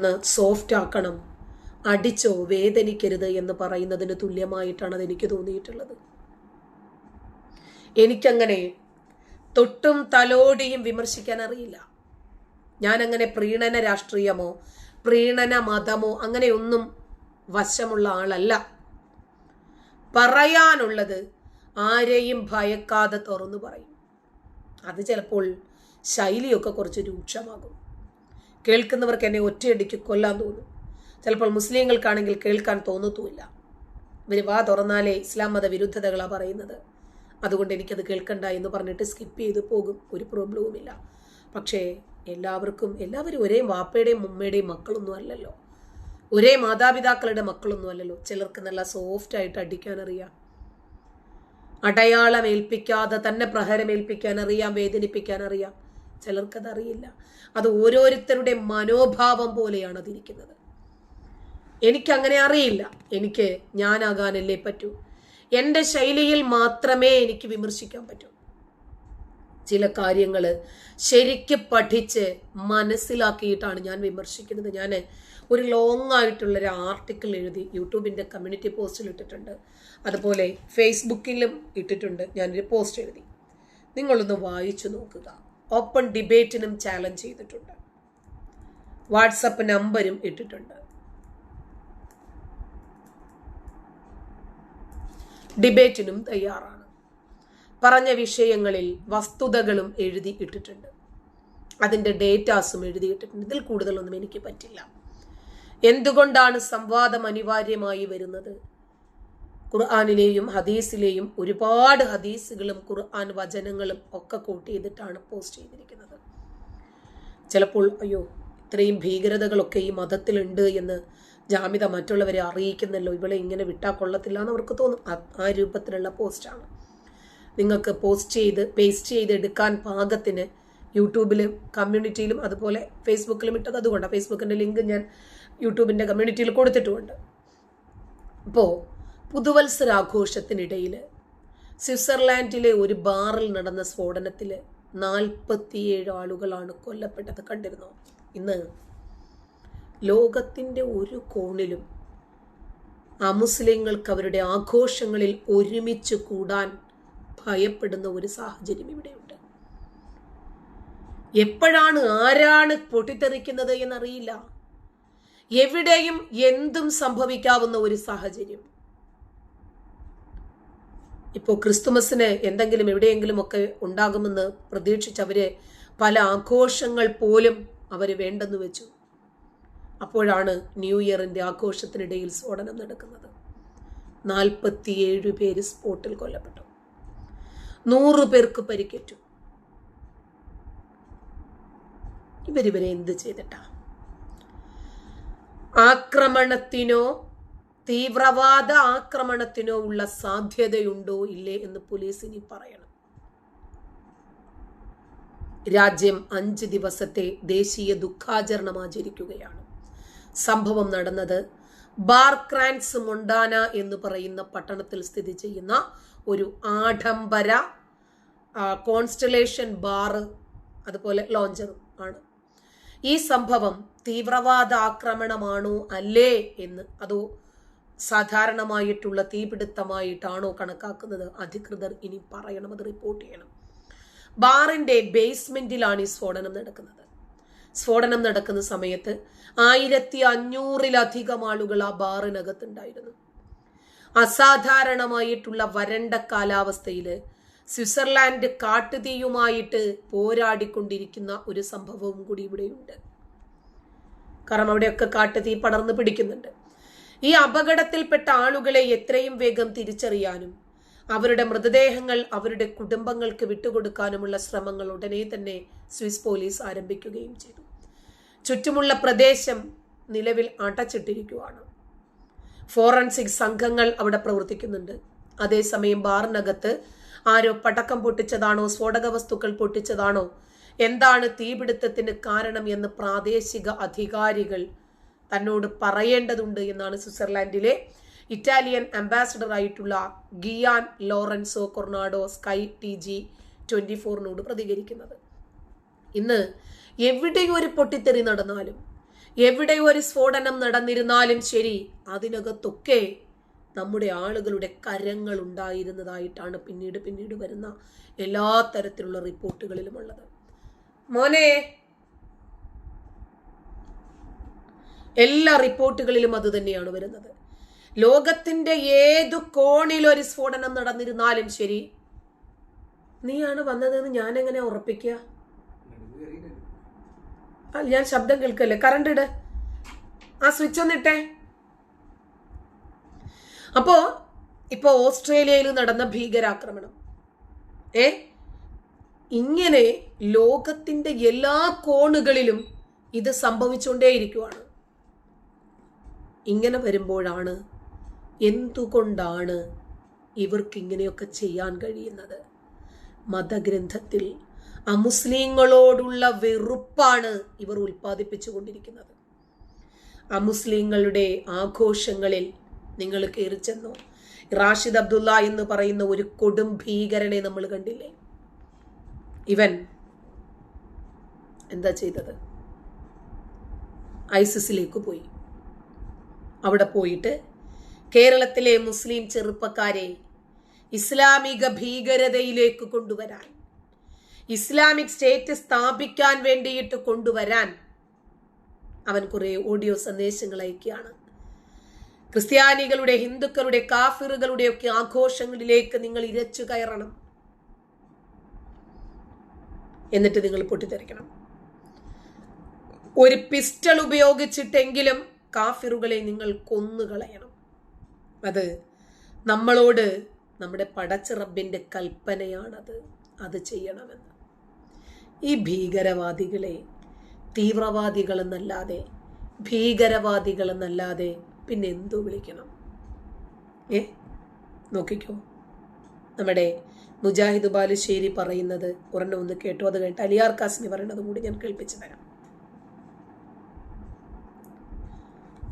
ഒന്ന് സോഫ്റ്റ് ആക്കണം. അടിച്ചോ വേദനിക്കരുത് എന്ന് പറയുന്നതിന് തുല്യമായിട്ടാണ് അത് എനിക്ക് തോന്നിയിട്ടുള്ളത്. എനിക്കങ്ങനെ തൊട്ടും തലോടിയും വിമർശിക്കാൻ അറിയില്ല. ഞാനങ്ങനെ പ്രീണന രാഷ്ട്രീയമോ പ്രീണന മതമോ അങ്ങനെയൊന്നും വശമുള്ള ആളല്ല. പറയാനുള്ളത് ആരെയും ഭയക്കാതെ തുറന്നു പറയും. അത് ചിലപ്പോൾ ശൈലിയൊക്കെ കുറച്ച് രൂക്ഷമാകും. കേൾക്കുന്നവർക്ക് എന്നെ ഒറ്റയടിക്ക് കൊല്ലാൻ തോന്നും. ചിലപ്പോൾ മുസ്ലിങ്ങൾക്കാണെങ്കിൽ കേൾക്കാൻ തോന്നത്തുമില്ല. ഇവർ വാ തുറന്നാലേ ഇസ്ലാം മത വിരുദ്ധതകളാണ് പറയുന്നത്. അതുകൊണ്ട് എനിക്കത് കേൾക്കണ്ട എന്ന് പറഞ്ഞിട്ട് സ്കിപ്പ് ചെയ്ത് പോകും. ഒരു പ്രോബ്ലവുമില്ല പക്ഷേ എല്ലാവർക്കും എല്ലാവരും ഒരേ വാപ്പയുടെയും ഉമ്മയുടെയും മക്കളൊന്നും അല്ലല്ലോ. ഒരേ മാതാപിതാക്കളുടെ മക്കളൊന്നും അല്ലല്ലോ. ചിലർക്ക് നല്ല സോഫ്റ്റായിട്ട് അടിക്കാൻ അറിയാം. അടയാളം ഏൽപ്പിക്കാതെ തന്നെ പ്രഹരം ഏൽപ്പിക്കാൻ അറിയാം വേദനിപ്പിക്കാൻ അറിയാം. ചിലർക്കത് അറിയില്ല അത് ഓരോരുത്തരുടെ മനോഭാവം പോലെയാണ് അതിരിക്കുന്നത്. എനിക്കങ്ങനെ അറിയില്ല. എനിക്ക് ഞാനാകാനല്ലേ പറ്റൂ. എന്റെ ശൈലിയിൽ മാത്രമേ എനിക്ക് വിമർശിക്കാൻ പറ്റൂ. ചില കാര്യങ്ങൾ ശരിക്ക് പഠിച്ച് മനസ്സിലാക്കിയിട്ടാണ് ഞാൻ വിമർശിക്കുന്നത്. ഞാൻ ഒരു ലോങ് ആയിട്ടുള്ള ഒരു ആർട്ടിക്കിൾ എഴുതി യൂട്യൂബിന്റെ കമ്മ്യൂണിറ്റി പോസ്റ്റിൽ ഇട്ടിട്ടുണ്ട്. അതുപോലെ ഫേസ്ബുക്കിലും ഇട്ടിട്ടുണ്ട്. ഞാനൊരു പോസ്റ്റ് എഴുതി. നിങ്ങളൊന്ന് വായിച്ചു നോക്കുക. ഓപ്പൺ ഡിബേറ്റിനും ചാലഞ്ച് ചെയ്തിട്ടുണ്ട്. വാട്സപ്പ് നമ്പരും ഇട്ടിട്ടുണ്ട്. ഡിബേറ്റിനും തയ്യാറാണ്. പറഞ്ഞ വിഷയങ്ങളിൽ വസ്തുതകളും എഴുതി ഇട്ടിട്ടുണ്ട്. അതിന്റെ ഡേറ്റാസും എഴുതിയിട്ടിട്ടുണ്ട് ഇതിൽ കൂടുതലൊന്നും എനിക്ക് പറ്റില്ല. എന്തുകൊണ്ടാണ് സംവാദം അനിവാര്യമായി വരുന്നത്? ഖുർആാനിലെയും ഹദീസിലെയും ഒരുപാട് ഹദീസുകളും ഖുർആൻ വചനങ്ങളും ഒക്കെ കൂട്ടി ചെയ്തിട്ടാണ് പോസ്റ്റ് ചെയ്തിരിക്കുന്നത്. ചിലപ്പോൾ അയ്യോ ഇത്രയും ഭീകരതകളൊക്കെ ഈ മതത്തിലുണ്ട് എന്ന് ജാമിത മറ്റുള്ളവരെ അറിയിക്കുന്നല്ലോ ഇവളെ ഇങ്ങനെ വിട്ടാൽ കൊള്ളത്തില്ല എന്ന് അവർക്ക് തോന്നും. ആ രൂപത്തിലുള്ള പോസ്റ്റാണ് നിങ്ങൾക്ക് പോസ്റ്റ് ചെയ്ത് പേസ്റ്റ് ചെയ്ത് എടുക്കാൻ പാകത്തിന് യൂട്യൂബിലും കമ്മ്യൂണിറ്റിയിലും അതുപോലെ ഫേസ്ബുക്കിലും ഇട്ടത് അതുകൊണ്ടാണ് ഫേസ്ബുക്കിന്റെ ലിങ്ക് ഞാൻ യൂട്യൂബിന്റെ കമ്മ്യൂണിറ്റിയിൽ കൊടുത്തിട്ടുമുണ്ട്. അപ്പോൾ പുതുവത്സരാഘോഷത്തിനിടയിൽ സ്വിറ്റ്സർലാൻഡിലെ ഒരു ബാറിൽ നടന്ന സ്ഫോടനത്തിൽ നാൽപ്പത്തിയേഴ് ആളുകളാണ് കൊല്ലപ്പെട്ടത് കണ്ടിരുന്നു. ഇന്ന് ലോകത്തിന്റെ ഒരു കോണിലും അമുസ്ലിങ്ങൾക്ക് അവരുടെ ആഘോഷങ്ങളിൽ ഒരുമിച്ച് കൂടാൻ ഭയപ്പെടുന്ന ഒരു സാഹചര്യം ഇവിടെയുണ്ട്. എപ്പോഴാണ് ആരാണ് പൊട്ടിത്തെറിക്കുന്നത് എന്നറിയില്ല. എവിടെയും എന്തും സംഭവിക്കാവുന്ന ഒരു സാഹചര്യം. ഇപ്പോൾ ക്രിസ്തുമസിന് എന്തെങ്കിലും എവിടെയെങ്കിലും ഒക്കെ ഉണ്ടാകുമെന്ന് അവരെ പല ആഘോഷങ്ങൾ പോലും അവർ വേണ്ടെന്ന് വെച്ചു. അപ്പോഴാണ് ന്യൂ ഇയറിന്റെ ആഘോഷത്തിനിടയിൽ സ്ഫോടനം നടക്കുന്നത്. നാൽപ്പത്തിയേഴ് പേര് സ്പോട്ടിൽ കൊല്ലപ്പെട്ടു. നൂറ് പേർക്ക് പരിക്കേറ്റു. ഇവരിവരെ എന്ത് ചെയ്തിട്ടാ? ആക്രമണത്തിനോ തീവ്രവാദ ആക്രമണത്തിനോ ഉള്ള സാധ്യതയുണ്ടോ ഇല്ലേ എന്ന് പോലീസ് ഇനി പറയണം. രാജ്യം അഞ്ച് ദിവസത്തെ ദേശീയ ദുഃഖാചരണം ആചരിക്കുകയാണ് സംഭവം നടന്നത് ബാർക്രാൻസ് മൊണ്ടാന എന്ന് പറയുന്ന പട്ടണത്തിൽ സ്ഥിതി ചെയ്യുന്ന ഒരു ആഡംബര കോൺസ്റ്റലേഷൻ ബാറ് അതുപോലെ ലോഞ്ചറും ആണ്. ഈ സംഭവം തീവ്രവാദ ആക്രമണമാണോ അല്ലേ എന്ന് അതോ സാധാരണമായിട്ടുള്ള തീപിടുത്തമായിട്ടാണോ കണക്കാക്കുന്നത്? അധികൃതർ ഇനി പറയണം അത് റിപ്പോർട്ട് ചെയ്യണം. ബാറിന്റെ ബേസ്മെന്റിലാണ് ഈ സ്ഫോടനം നടക്കുന്നത്. സ്ഫോടനം നടക്കുന്ന സമയത്ത് ആയിരത്തി അഞ്ഞൂറിലധികം ആളുകൾ ആ ബാറിനകത്തുണ്ടായിരുന്നു. അസാധാരണമായിട്ടുള്ള വരണ്ട കാലാവസ്ഥയിൽ സ്വിറ്റ്സർലാൻഡ് കാട്ടുതീയുമായിട്ട് പോരാടിക്കൊണ്ടിരിക്കുന്ന ഒരു സംഭവവും കൂടി ഇവിടെയുണ്ട്. കാരണം അവിടെയൊക്കെ കാട്ടുതീ പടർന്നു പിടിക്കുന്നുണ്ട്. ഈ അപകടത്തിൽപ്പെട്ട ആളുകളെ എത്രയും വേഗം തിരിച്ചറിയാനും അവരുടെ മൃതദേഹങ്ങൾ അവരുടെ കുടുംബങ്ങൾക്ക് വിട്ടുകൊടുക്കാനുമുള്ള ശ്രമങ്ങൾ ഉടനെ തന്നെ സ്വിസ് പോലീസ് ആരംഭിക്കുകയും ചെയ്തു. ചുറ്റുമുള്ള പ്രദേശം നിലവിൽ അടച്ചിട്ടിരിക്കുകയാണ്. ഫോറൻസിക് സംഘങ്ങൾ അവിടെ പ്രവർത്തിക്കുന്നുണ്ട്. അതേസമയം ബാറിനകത്ത് ആരോ പടക്കം പൊട്ടിച്ചതാണോ സ്ഫോടക വസ്തുക്കൾ പൊട്ടിച്ചതാണോ എന്താണ് തീപിടുത്തത്തിന് കാരണം എന്ന് പ്രാദേശിക അധികാരികൾ തന്നോട് പറയേണ്ടതുണ്ട് എന്നാണ് സ്വിറ്റ്സർലാൻഡിലെ ഇറ്റാലിയൻ അംബാസഡർ ആയിട്ടുള്ള Gian Lorenzo Cornado Sky T G twenty ഫോറിനോട് പ്രതികരിക്കുന്നത്. ഇന്ന് എവിടെ ഒരു പൊട്ടിത്തെറി നടന്നാലും എവിടെ ഒരു സ്ഫോടനം നടന്നിരുന്നാലും ശരി അതിനകത്തൊക്കെ നമ്മുടെ ആളുകളുടെ കരങ്ങൾ ഉണ്ടായിരുന്നതായിട്ടാണ് പിന്നീട് പിന്നീട് വരുന്ന എല്ലാ തരത്തിലുള്ള റിപ്പോർട്ടുകളിലുമുള്ളത്. മോനെ എല്ലാ റിപ്പോർട്ടുകളിലും അത് തന്നെയാണ് വരുന്നത്. ലോകത്തിന്റെ ഏതു കോണിൽ ഒരു സ്ഫോടനം നടന്നിരുന്നാലും ശരി നീയാണ് വന്നതെന്ന് ഞാൻ എങ്ങനെ ഉറപ്പിക്കുക ഞാൻ ശബ്ദം കേൾക്കല്ലേ? കറണ്ട് ഇട്. ആ സ്വിച്ച് ഒന്നിട്ടെ അപ്പോ ഇപ്പോ ഓസ്ട്രേലിയയിൽ നടന്ന ഭീകരാക്രമണം. ഏ? ഇങ്ങനെ ലോകത്തിന്റെ എല്ലാ കോണുകളിലും ഇത് സംഭവിച്ചുകൊണ്ടേയിരിക്കുവാണ്. ഇങ്ങനെ വരുമ്പോഴാണ് എന്തുകൊണ്ടാണ് ഇവർക്ക് ഇങ്ങനെയൊക്കെ ചെയ്യാൻ കഴിയുന്നത്? മതഗ്രന്ഥത്തിൽ അമുസ്ലിങ്ങളോടുള്ള വെറുപ്പാണ് ഇവർ ഉൽപ്പാദിപ്പിച്ചു കൊണ്ടിരിക്കുന്നത് അമുസ്ലിങ്ങളുടെ ആഘോഷങ്ങളിൽ നിങ്ങൾ കയറി ചെന്നു? റാഷിദ് അബ്ദുള്ള എന്ന് പറയുന്ന ഒരു കൊടും ഭീകരനെ നമ്മൾ കണ്ടില്ലേ? ഇവൻ എന്താ ചെയ്തത്? ഐസിസിലേക്ക് പോയി. അവിടെ പോയിട്ട് കേരളത്തിലെ മുസ്ലിം ചെറുപ്പക്കാരെ ഇസ്ലാമിക ഭീകരതയിലേക്ക് കൊണ്ടുവരാൻ ഇസ്ലാമിക് സ്റ്റേറ്റ് സ്ഥാപിക്കാൻ വേണ്ടിയിട്ട് കൊണ്ടുവരാൻ അവൻ കുറെ ഓഡിയോ സന്ദേശങ്ങൾ അയക്കുകയാണ്. ക്രിസ്ത്യാനികളുടെ ഹിന്ദുക്കളുടെ കാഫിറുകളുടെ ഒക്കെ ആഘോഷങ്ങളിലേക്ക് നിങ്ങൾ ഇരച്ചു കയറണം. എന്നിട്ട് നിങ്ങൾ പൊട്ടിത്തെറിക്കണം. ഒരു പിസ്റ്റൾ ഉപയോഗിച്ചിട്ടെങ്കിലും കാഫിറുകളെ നിങ്ങൾ കൊന്നുകളയണം. അത് നമ്മളോട് നമ്മുടെ പടച്ചിറബിന്റെ കൽപ്പനയാണത്. അത് ചെയ്യണമെന്ന്. ഈ ഭീകരവാദികളെ തീവ്രവാദികളെന്നല്ലാതെ ഭീകരവാദികളെന്നല്ലാതെ പിന്നെ എന്തു വിളിക്കണം? ഏ? നോക്കിക്കോ. നമ്മുടെ മുജാഹിദ് ബാലുശ്ശേരി പറയുന്നത് ഒരെണ്ണം ഒന്ന് കേട്ടു. അത് കേട്ട് അലിയാർ കാസിനി പറയുന്നത് കൂടി ഞാൻ കേൾപ്പിച്ചു തരാം.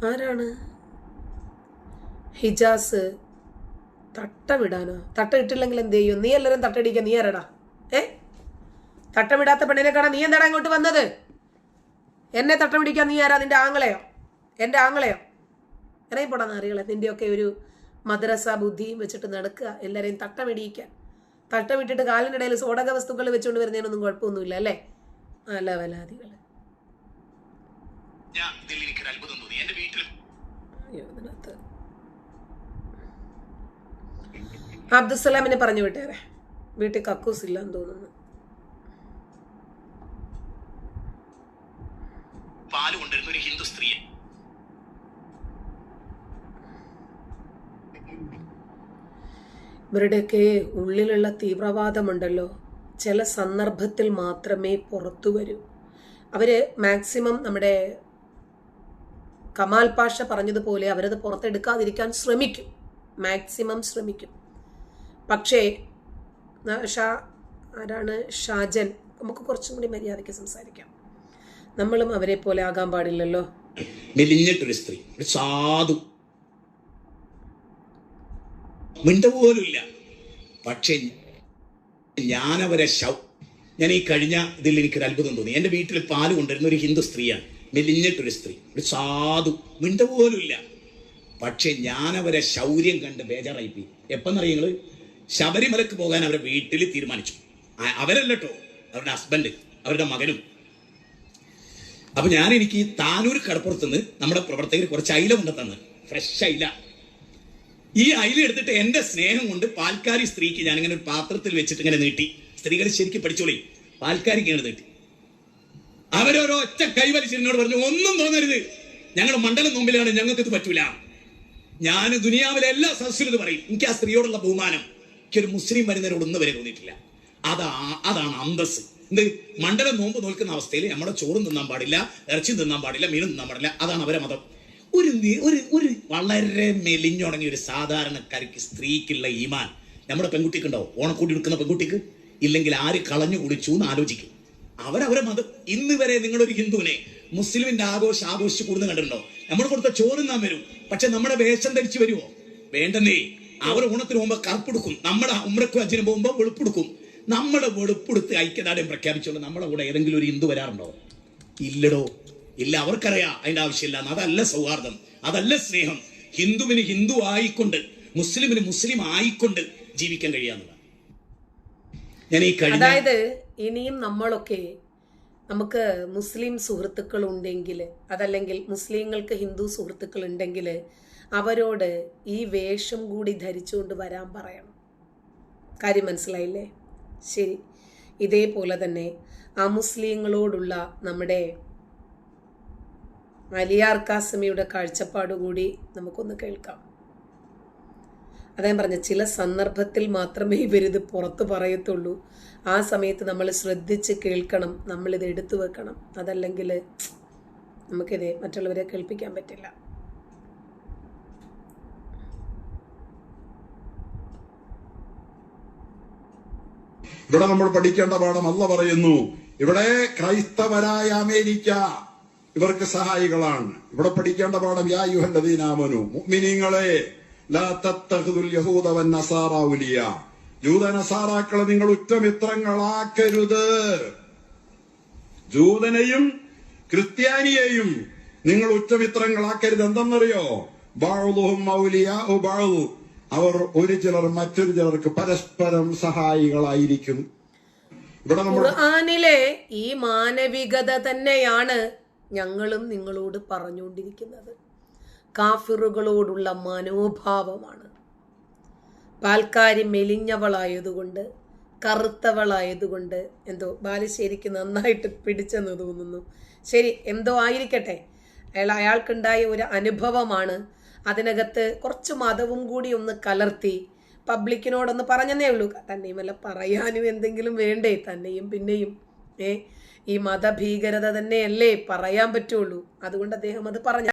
ആരാണ്? ഹിജാസ്. തട്ടമിടാനോ തട്ടമിട്ടില്ലെങ്കിൽ എന്ത് ചെയ്യും? നീ എല്ലാവരും തട്ടടിക്കുക നീ ആരടാ? ഏ? തട്ടമിടാത്ത പെണ്ണിനെ കാണാൻ നീ എന്താടാ ഇങ്ങോട്ട് വന്നത്? എന്നെ തട്ടമിടിക്കാൻ നീ ആരാ? നിന്റെ ആങ്ങളെയോ? എന്റെ ആങ്ങളെയോ? ഇറങ്ങി പോടാ നാറികളെ. നിന്റെയൊക്കെ ഒരു മദ്രസ ബുദ്ധിയും വെച്ചിട്ട് നടക്കുക. എല്ലാവരെയും തട്ടമിടിയിക്കാൻ തട്ടമിട്ടിട്ട് കാലിനിടയിൽ സ്ഫോടക വസ്തുക്കൾ വെച്ചുകൊണ്ട് വരുന്നതിനൊന്നും കുഴപ്പമൊന്നുമില്ല അല്ലേ? അല്ല വലാദികൾ ഞാൻ ഇതിൽ എനിക്കൊരു അത്ഭുതം തോന്നി. എന്റെ വീട്ടിൽ അബ്ദുസലാമിനെ പറഞ്ഞു വിട്ടേരെ. വീട്ടിൽ കക്കൂസ് ഇല്ലെന്ന് തോന്നുന്നു. പാൽ കൊണ്ടിരുന്ന ഒരു ഹിന്ദു സ്ത്രീയെ. ഇവരുടെയൊക്കെ ഉള്ളിലുള്ള തീവ്രവാദമുണ്ടല്ലോ. ചില സന്ദർഭത്തിൽ മാത്രമേ പുറത്തു വരൂ. അവർ മാക്സിമം നമ്മുടെ കമാൽ പാഷ പറഞ്ഞതുപോലെ അവരത് പുറത്തെടുക്കാതിരിക്കാൻ ശ്രമിക്കും. മാക്സിമം ശ്രമിക്കും. പക്ഷേ ഷാ ആരാണ്? ഷാജൻ. നമുക്ക് കുറച്ചും കൂടി മര്യാദയ്ക്ക് സംസാരിക്കാം. നമ്മളും അവരെ പോലെ ആകാൻ പാടില്ലല്ലോ. മെലിഞ്ഞിട്ടൊരു സ്ത്രീ. ഒരു സാധു. മിണ്ട പക്ഷെ ഞാനവരെ ഞാൻ ഈ കഴിഞ്ഞ ഇതിൽ എനിക്കൊരു അത്ഭുതം തോന്നി. എന്റെ വീട്ടിൽ പാൽ കൊണ്ടിരുന്ന ഒരു ഹിന്ദു സ്ത്രീയാണ്. മെലിഞ്ഞിട്ടൊരു സ്ത്രീ ഒരു സാധു. മിണ്ട പോലുമില്ല. പക്ഷെ ഞാനവരെ ശൗര്യം കണ്ട് ബേജാറായിപ്പോയി. നിങ്ങൾ ശബരിമലക്ക് പോകാൻ അവരെ വീട്ടിൽ തീരുമാനിച്ചു. അവരല്ലോ അവരുടെ ഹസ്ബൻഡ് അവരുടെ മകനും. അപ്പൊ ഞാൻ എനിക്ക് താനൂർ കടപ്പുറത്തുനിന്ന് നമ്മുടെ പ്രവർത്തകർ കുറച്ച് അയില കൊണ്ട് തന്ന് ഫ്രഷ് അയില. ഈ അയില എടുത്തിട്ട് എന്റെ സ്നേഹം കൊണ്ട് പാൽക്കാരി സ്ത്രീക്ക് ഞാൻ ഇങ്ങനെ ഒരു പാത്രത്തിൽ വെച്ചിട്ട് ഇങ്ങനെ നീട്ടി. സ്ത്രീകൾ ശരിക്കും പഠിച്ചോളി. പാൽക്കാരിക്ക് ഇങ്ങനെ നീട്ടി. അവരോരോ ഒറ്റ കൈവലിച്ച് എന്നോട് പറഞ്ഞു ഒന്നും തോന്നരുത്. ഞങ്ങൾ മണ്ഡലം മുമ്പിലാണ് ഞങ്ങൾക്ക് ഇത് പറ്റൂല. ഞാൻ ദുനിയാവിലെ എല്ലാ സദസ്സിലും ഇത് പറയും. എനിക്ക് ആ സ്ത്രീയോടുള്ള ബഹുമാനം എനിക്കൊരു മുസ്ലിം വരുന്നവരോട് ഒന്നും വരെ തോന്നിയിട്ടില്ല. അതാ അതാണ് അന്തസ് എന്ത് മണ്ഡലം നോമ്പ് നോൽക്കുന്ന അവസ്ഥയിൽ നമ്മുടെ ചോറും തിന്നാൻ പാടില്ല ഇറച്ചി തിന്നാൻ പാടില്ല മീനും തിന്നാൻ പാടില്ല. അതാണ് അവരെ മതം. ഒരു ഒരു ഒരു വളരെ മെലിഞ്ഞുടങ്ങിയ ഒരു സാധാരണക്കാരിക്ക് സ്ത്രീക്കുള്ള ഈമാൻ. നമ്മുടെ പെൺകുട്ടിക്കുണ്ടോ ഓണക്കൂടി എടുക്കുന്ന പെൺകുട്ടിക്ക്? ഇല്ലെങ്കിൽ ആര് കളഞ്ഞു കുടിച്ചു എന്ന് ആലോചിക്കും. അവരവരെ മതം ഇന്ന് വരെ നിങ്ങളൊരു ഹിന്ദുവിനെ മുസ്ലിമിന്റെ ആഘോഷം ആഘോഷിച്ച് കൂടുന്ന കണ്ടിട്ടുണ്ടോ? നമ്മൾ കൊടുത്ത ചോറും നാം വരും. പക്ഷെ നമ്മുടെ വേഷം ധരിച്ചു വരുമോ വേണ്ടെന്നേ. അവർ ഓണത്തിന് പോകുമ്പോ കറുപ്പെടുക്കും. നമ്മുടെ ഉമ്രക്കും അച്ഛനും പോകുമ്പോ വെളുപ്പെടുക്കും. നമ്മുടെ വെളുപ്പെടുത്ത് ഐക്യദാർഢ്യം പ്രഖ്യാപിച്ചോളൂ നമ്മുടെ കൂടെ ഏതെങ്കിലും ഒരു ഹിന്ദു വരാറുണ്ടോ? ഇല്ലടോ. ഇല്ല അവർക്കറിയാം. അതിന്റെ ആവശ്യമില്ല. അതല്ല സൗഹാർദ്ദം. അതല്ല സ്നേഹം. ഹിന്ദുവിന് ഹിന്ദു ആയിക്കൊണ്ട് മുസ്ലിമിന് മുസ്ലിം ആയിക്കൊണ്ട് ജീവിക്കാൻ കഴിയാന്നുള്ള ഞാൻ ഈ കഴിഞ്ഞ ഇനിയും നമ്മളൊക്കെ നമുക്ക് മുസ്ലിം സുഹൃത്തുക്കൾ ഉണ്ടെങ്കിൽ അതല്ലെങ്കിൽ മുസ്ലിങ്ങൾക്ക് ഹിന്ദു സുഹൃത്തുക്കൾ ഉണ്ടെങ്കിൽ അവരോട് ഈ വേഷം കൂടി ധരിച്ചുകൊണ്ട് വരാൻ പറയണം. കാര്യം മനസ്സിലായില്ലേ? ശരി. ഇതേപോലെ തന്നെ ആ അമുസ്ലിങ്ങളോടുള്ള നമ്മുടെ അലിയാർ കാസമിയുടെ കാഴ്ചപ്പാട് കൂടി നമുക്കൊന്ന് കേൾക്കാം. അദ്ദേഹം പറഞ്ഞ ചില സന്ദർഭത്തിൽ മാത്രമേ ഇവരിത് പുറത്തു പറയത്തുള്ളൂ. ആ സമയത്ത് നമ്മൾ ശ്രദ്ധിച്ച് കേൾക്കണം നമ്മളിത് എടുത്തു വെക്കണം. അതല്ലെങ്കിൽ നമുക്കിത് മറ്റുള്ളവരെ കേൾപ്പിക്കാൻ പറ്റില്ല. ഇവിടെ നമ്മൾ പഠിക്കേണ്ട പാഠം അല്ല പറയുന്നു. ഇവിടെ ക്രൈസ്തവരായ അമേരിക്ക ഇവർക്ക് സഹായികളാണ്. ഇവിടെ പഠിക്കേണ്ട പാഠം യാ യുഹന്റെ ദീനാമനു ലാ തത്തഖുദുൽ യഹൂദ വൻ നസാറ ഉലിയ ജൂത നസാറാക്കളെ നിങ്ങൾ ഉറ്റമിത്രങ്ങളാക്കരുത്. ജൂതനെയും ക്രിസ്ത്യാനിയെയും നിങ്ങൾ ഉറ്റമിത്രങ്ങളാക്കരുത്. എന്തെന്നറിയോ? ബാളുഹും മൗലിയാഹു ബാളു അവർ ഒരു ചിലർ മറ്റൊരു ചിലർക്ക് പരസ്പരം സഹായികളായിരിക്കും. ഇവിടെ ഖുർആാനിലെ ഈ മാനവികത തന്നെയാണ് ഞങ്ങളും നിങ്ങളോട് പറഞ്ഞുകൊണ്ടിരിക്കുന്നത്. കാഫിറുകളോടുള്ള മനോഭാവമാണ്. പാൽക്കാരി മെലിഞ്ഞവളായതുകൊണ്ട് കറുത്തവളായതുകൊണ്ട് എന്തോ ബാലുശ്ശേരിക്ക് നന്നായിട്ട് പിടിച്ചെന്ന് തോന്നുന്നു. ശരി എന്തോ ആയിരിക്കട്ടെ. അയാൾ അയാൾക്കുണ്ടായ ഒരു അനുഭവമാണ്. അതിനകത്ത് കുറച്ച് മതവും കൂടി ഒന്ന് കലർത്തി പബ്ലിക്കിനോടൊന്ന് പറഞ്ഞതേ ഉള്ളൂ. തന്നെയുമല്ല പറയാനും എന്തെങ്കിലും വേണ്ടേ? തന്നെയും പിന്നെയും. ഏ ഈ മതഭീകരത തന്നെയല്ലേ പറയാൻ പറ്റുള്ളൂ. അതുകൊണ്ട് അദ്ദേഹം അത് പറഞ്ഞ